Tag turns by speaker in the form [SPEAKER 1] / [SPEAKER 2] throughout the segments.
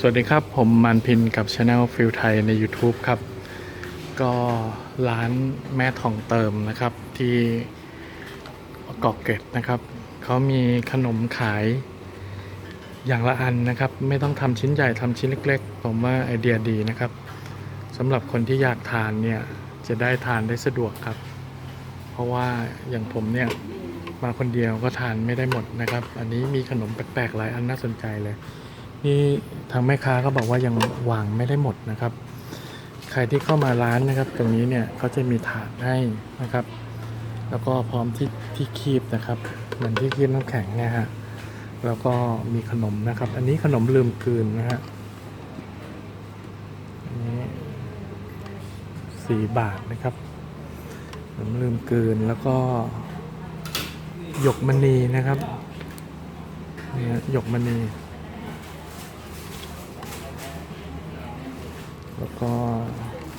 [SPEAKER 1] สวัสดีครับ ผมมันพินกับช anel ฟิลไทยใน YouTube ครับ ก็ร้านแม่ทองเติมนะครับที่เกาะเกร็ดนะครับ เขามีขนมขายอย่างละอันนะครับ ไม่ต้องทำชิ้นใหญ่ทำชิ้นเล็ก ๆ ผมว่าไอเดียดีนะครับสำหรับคนที่อยากทานเนี่ย จะได้ทานได้สะดวกครับ เพราะว่าอย่างผมเนี่ยมาคนเดียวก็ทานไม่ได้หมดนะครับ อันนี้มีขนมแปลกๆหลายอันน่าสนใจเลย นี่ทางแม่ค้าก็บอกว่ายังวางไม่ได้หมดนะครับ ใครที่เข้ามาร้านนะครับ ตรงนี้เนี่ยเขาจะมีถาดให้นะครับ แล้วก็พร้อมที่ที่คีบนะครับเหมือนที่คีบน้ำแข็งเนี่ยฮะแล้วก็มีขนมนะครับ อันนี้ขนมลืมกลืนนะฮะอันนี้สี่บาทนะครับขนมลืมกลืนแล้วก็หยกมณีนะครับนี่ฮะหยกมณี แล้วก็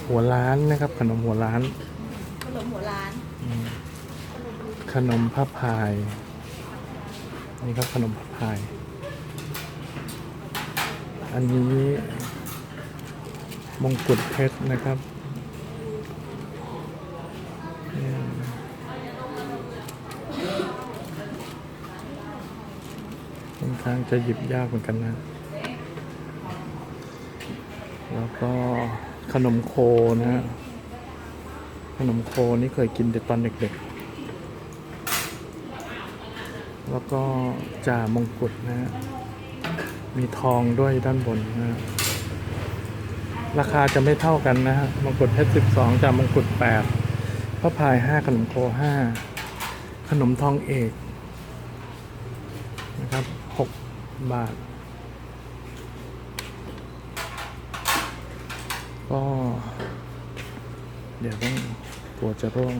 [SPEAKER 1] หัวล้านนะครับ ขนมหัวล้าน
[SPEAKER 2] ขนมหัวร้าน
[SPEAKER 1] อืมขนมผ้าพาย นี่ครับขนมผ้าพาย อันนี้มงกุฎเพชรนะครับอืมค่อนข้างจะหยิบยากเหมือนกันนะ แล้วก็ขนมโคนะฮะขนมโคนี่เคยกินแต่ตอนเด็กๆ แล้วก็จ่ามงกุฎนะฮะ มีทองด้วยด้านบนนะฮะ ราคาจะไม่เท่ากันนะฮะ มงกุฎเพชรสิบสองจ่ามงกุฎแปดพระพายห้าขนมโคห้า ขนมทองเอก นะครับหกบาท ก็ เดี๋ยวต้องกลัวจะร่วง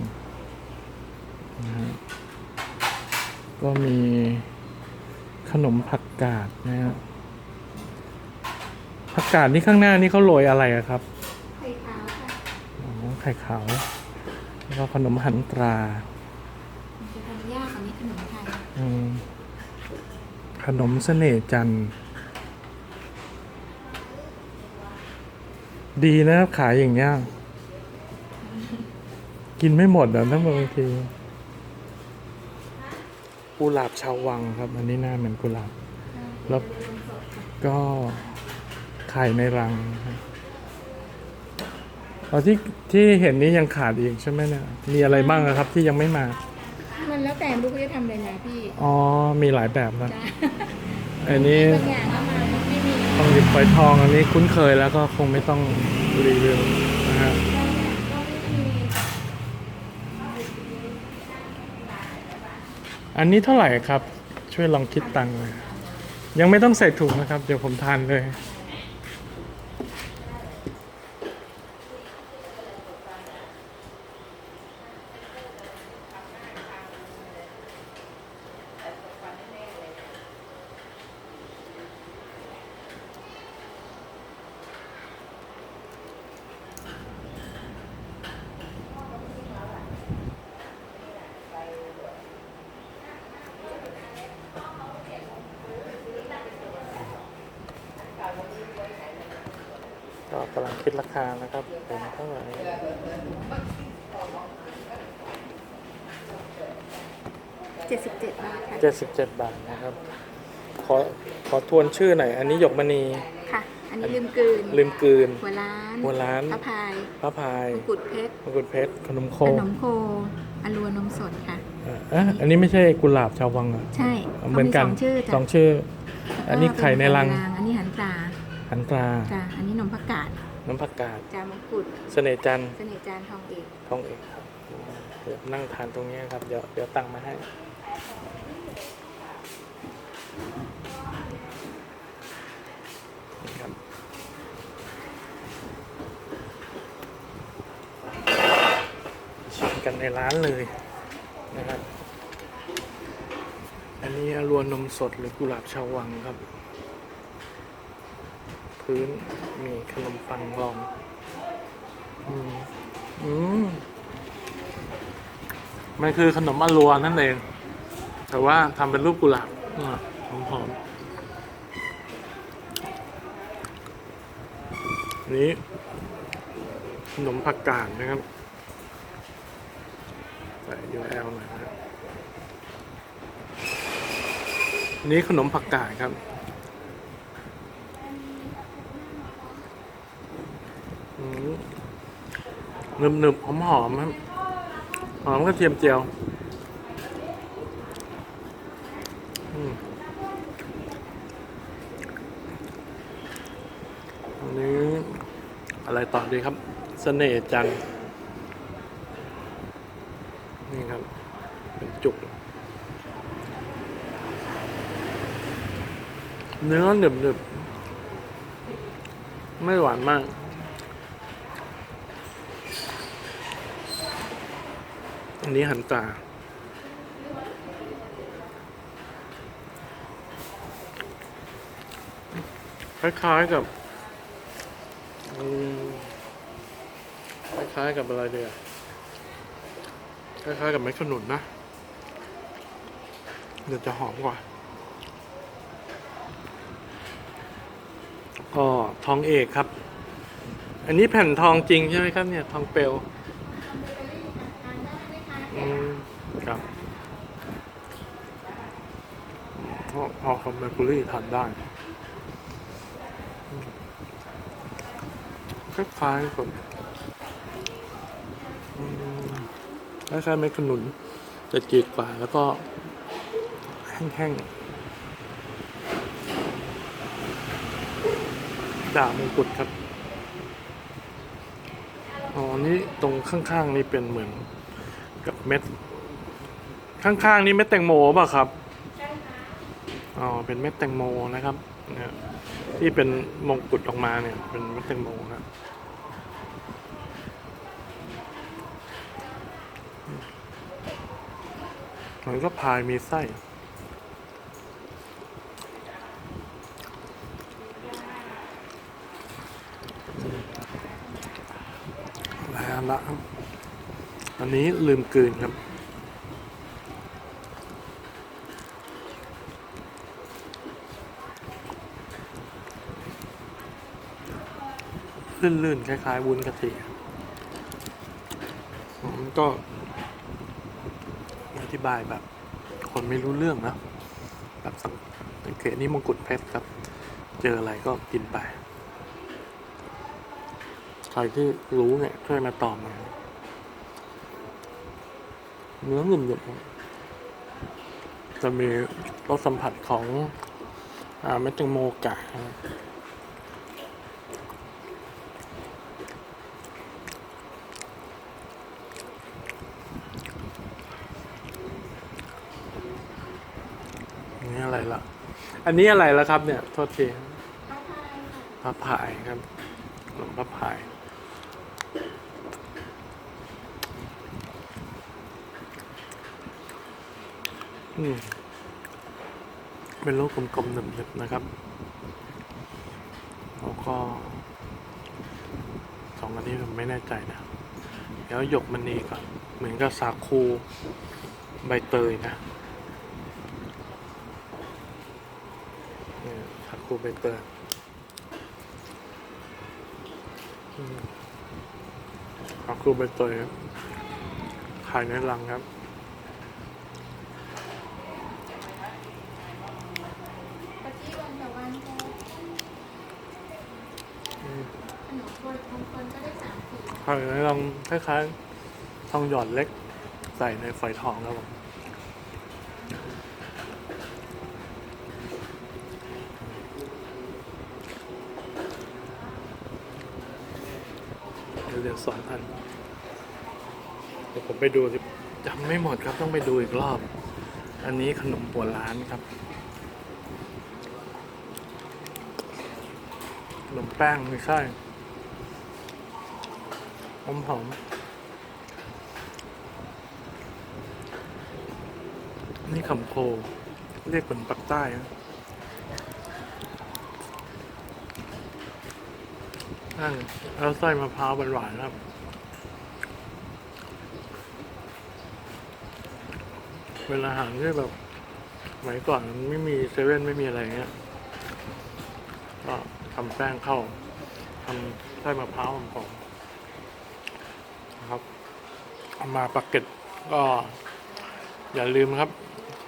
[SPEAKER 1] นะฮะก็มีขนมผักกาดนะฮะผักกาดนี่ข้างหน้านี่เขาโรยอะไรอะครับ
[SPEAKER 2] ไข่ขาวค่ะ
[SPEAKER 1] อ๋อไข่ขาวแล้วก็ขนมหันตรา
[SPEAKER 2] มันจะทำยากกว่านี้ขนมไทย
[SPEAKER 1] อืมขนมเสน่ห์จันทร์ ดีนะครับขายอย่างเงี้ย กินไม่หมดอะถ้าบางทีกุหลาบชาววังครับ อันนี้หน้าเหมือนกุหลาบ แล้วก็ไข่ในรังนะครับอ๋อที่ที่เห็นนี้ยังขาดอีกใช่ไหมเนี่ย มีอะไรบ้างอะครับที่ยังไม่มา
[SPEAKER 2] มันแล้วแต่ลูกจะทำอะไรนะพี่
[SPEAKER 1] อ๋อ มีหลายแบบนะ
[SPEAKER 2] จ้ะ
[SPEAKER 1] อันนี้
[SPEAKER 2] บางอย่างก็มา
[SPEAKER 1] ต้องหยิบฝอยทองอันนี้คุ้นเคยแล้วก็คงไม่ต้องรีวิวนะฮะ
[SPEAKER 2] อั
[SPEAKER 1] นนี้เท่าไหร่ครับ ช่วยลองคิดตังค์น่อยยังไม่ต้องใส่ถุงนะครับ เดี๋ยวผมทานเลย คิดราคานะครับเป็นเท่าไหร่
[SPEAKER 2] เจ็ดสิบเจ็ดบาทค่ะ
[SPEAKER 1] เจ็ดสิบเจ็ดบาทนะครับ ขอขอทวนชื่อหน่อย อันนี้หยกมณี
[SPEAKER 2] ค่ะ อันนี้ลืมกลืน
[SPEAKER 1] ลืมกลืน
[SPEAKER 2] หัวร้าน
[SPEAKER 1] หัวล้าน
[SPEAKER 2] พระพาย
[SPEAKER 1] พระพาย
[SPEAKER 2] มงกุฎเพชร
[SPEAKER 1] มงกุฎเพชรขนมโค
[SPEAKER 2] ขนมโคอลัวนมสดค่ะ
[SPEAKER 1] อะอะอันนี้ไม่ใช่กุหลาบชาววังเหรอ
[SPEAKER 2] ใช่
[SPEAKER 1] เหมือนกัน
[SPEAKER 2] ขาสองชื่อจ้ะ
[SPEAKER 1] สองชื่อ อันนี้ไข่ในรัง
[SPEAKER 2] อันนี้หันปลา
[SPEAKER 1] หันตรา
[SPEAKER 2] จ้ะอันนี้นมผักกาด
[SPEAKER 1] น้ำผักกาด
[SPEAKER 2] จามงกุฎ
[SPEAKER 1] เสน่ห์จันทร์
[SPEAKER 2] เสน่ห์จานทองเอก
[SPEAKER 1] ทองเอกครับเดี๋ยวนั่งทานตรงนี้ครับ เดี๋ยวเดี๋ยวตังค์มาให้นี่ครับ ชิมกันในร้านเลยนะครับ อันนี้อรวนนมสดหรือกุหลาบชาววังครับ พื้น มีขนมปังรอง อืมอืมมันคือขนมอรัวนั่นเอง แต่ว่าทำเป็นรูปกุหลาบหอมๆอันนี้ขนมผักกาดนะครับ ใส่ URL หน่อยนะครับอันนี้ขนมผักกาดครับ อืม หนึบหนึบหอมหอมครับหอมกระเทียมเจียวอันนี้ อะไรต่อดีครับเสน่ห์จันนี่ครับ เป็นจุก เนื้อหนึบหนึบๆไม่หวานมาก อันนี้หันตา คล้ายๆกับคล้ายๆกับอะไรเดียคล้ายๆกับไม้ขนุนนะ เดี๋ยวจะหอมกว่าก็ทองเอกครับ อันนี้แผ่นทองจริงใช่ไหมครับเนี่ย ทองเปลว อืมครับพ อพอคอมเมอร์คูรี่ทานได้ คล้ายๆกับอืมคล้ายๆเม็ดขนุนจะจืดกว่าแล้วก็แห้งๆด่ามงกุฎครับอ๋อนี่ตรงข้างๆนี่เป็นเหมือนกับเม็ด ข้างๆนี่เม็ดแตงโมป่ะครับ อ๋อเป็นเม็ดแตงโมนะครับเนี่ยที่เป็นมงกุฎออกมาเนี่ย เป็นเม็ดแตงโมนะมันก็พายมีไส้แล้วละอันนี้ลืมกลืนครับ ลื่นๆ คล้ายๆวุ้นกะทิผมก็อธิบายแบบ คนไม่รู้เรื่องนะแบบสังเกตนี่มงกุฎเพชรครับ เจออะไรก็กินไป ใครที่รู้เนี่ยช่วยมาตอบมาเนื้อหนึบๆจะมีรสสัมผัสของอเม็ดแตงโมกะ อันนี้อะไรล่ะ อันนี้อะไรล่ะครับเนี่ย โทษทีพระพายครับขนมพระพาย อืม เป็นลูกกลมๆหนึบๆนะครับ แล้วก็สองอันนี้ผมไม่แน่ใจนะ เดี๋ยวหยกมันนีก่อน เหมือนกับสาคูใบเตยนะ ปูเป็นเปลือกผักคูใบเตยครับ ขายในรังครับ
[SPEAKER 2] ขายใน
[SPEAKER 1] รังคล้ายๆ ทองหยอดเล็ก ใส่ในฝอยทองครับผม เดี๋ยวสองพันเดี๋ยวผมไปดูสิจำไม่หมดครับต้องไปดูอีกรอบ อันนี้ขนมหัวล้านครับ ขนมแป้งไม่ใช่หอมหอมนี่ขำโพเรียกเป็นปักใต้นะ นั่นแล้วไส้มะพร้าวหวานๆครับ เป็นอาหารที่แบบสมัยก่อนไม่มีเซเว่นไม่มีอะไรเงี้ย ก็ทำแป้งเข้าทำไส้มะพร้าวหอมๆนะครับเอามาปักเก็ตก็ อย่าลืมครับ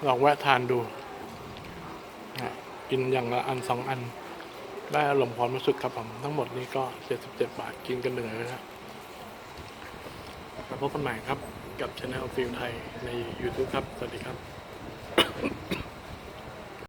[SPEAKER 1] ลองแวะทานดูนะกินอย่างละอันสองอัน ได้อารมณ์ความรู้สึกครับผมทั้งหมดนี้ก็ 77 บาทกินกันเหนื่อยเลยนะแล้วพบกันใหม่ครับกับช anel ฟิลไทยใน YouTube ครับ สวัสดีครับ